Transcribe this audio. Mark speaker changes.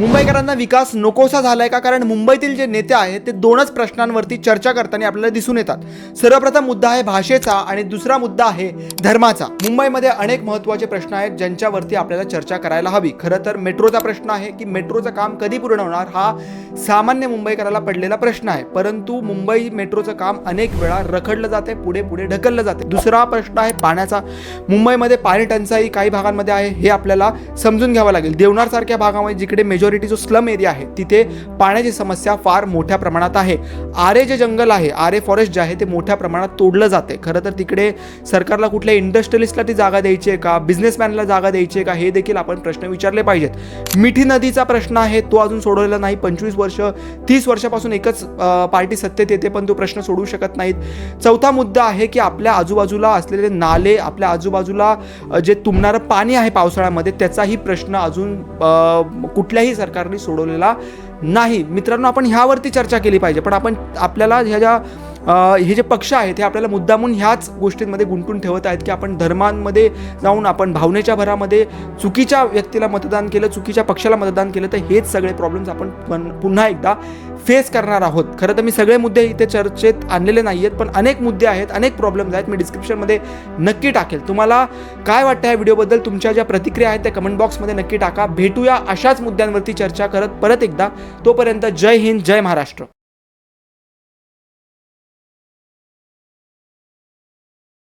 Speaker 1: मुंबईकरांना विकास नकोसा झालाय का? कारण मुंबईतील जे नेते आहेत ते दोनच प्रश्नांवरती चर्चा करताना आपल्याला दिसून येतात. सर्वप्रथम मुद्दा आहे भाषेचा आणि दुसरा मुद्दा आहे धर्माचा. मुंबईमध्ये अनेक महत्त्वाचे प्रश्न आहेत ज्यांच्यावरती आपल्याला चर्चा करायला हवी. खरं तर मेट्रोचा प्रश्न आहे की मेट्रोचं काम कधी पूर्ण होणार? हा सामान्य मुंबईकराला पडलेला प्रश्न आहे. परंतु मुंबई मेट्रोचं काम अनेक वेळा रखडलं जाते पुढे पुढे ढकललं जाते. दुसरा प्रश्न आहे पाण्याचा. मुंबईमध्ये पाणी टंचाई काही भागांमध्ये आहे हे आपल्याला समजून घ्यावं लागेल. देवणारसारख्या भागामध्ये जिकडे मेजॉरिटी जो स्लम एरिया आहे तिथे पाण्याची समस्या फार मोठ्या प्रमाणात आहे. आरे जे जंगल आहे आरे फॉरेस्ट जे आहे ते मोठ्या प्रमाणात तोडलं जाते. खरं तर तिकडे सरकारला कुठल्या इंडस्ट्रियलिस्टला ती जागा द्यायची आहे का? बिझनेसमॅनला जागा द्यायची आहे का? हे देखील आपण प्रश्न विचारले पाहिजेत. मिठी नदीचा प्रश्न आहे तो अजून सोडवलेला नाही. पंचवीस वर्ष तीस वर्षापासून एकच पार्टी सत्तेत येते पण तो प्रश्न सोडवू शकत नाहीत. चौथा मुद्दा आहे की आपल्या आजूबाजूला असलेले नाले आपल्या आजूबाजूला जे तुंबणारं पाणी आहे पावसाळ्यामध्ये त्याचाही प्रश्न अजून कुठल्याही सरकारने सोडवलेला नाही. मित्रांनो आपण ह्यावरती चर्चा केली पाहिजे. पण आपण आपल्याला ह्या ज्या हे जे पक्ष आहेत हे आपल्याला मुद्दामून ह्याच गोष्टींमध्ये गुंतून ठेवत आहेत की आपण धर्मांमध्ये जाऊन आपण भावनेच्या भरामध्ये चुकीच्या व्यक्तीला मतदान केलं चुकीच्या पक्षाला मतदान केलं तर हेच सगळे प्रॉब्लेम्स आपण पण- पुन्हा एकदा फेस करणार आहोत. खरं तर मी सगळे मुद्दे इथे चर्चेत आणलेले नाही आहेत पण अनेक मुद्दे आहेत अनेक प्रॉब्लेम्स आहेत. मी डिस्क्रिप्शनमध्ये नक्की टाकेल. तुम्हाला काय वाटतं या व्हिडिओबद्दल? तुमच्या ज्या प्रतिक्रिया आहेत त्या कमेंट बॉक्समध्ये नक्की टाका. भेटूया अशाच मुद्द्यांवरती चर्चा करत परत एकदा. तोपर्यंत जय हिंद जय महाराष्ट्र.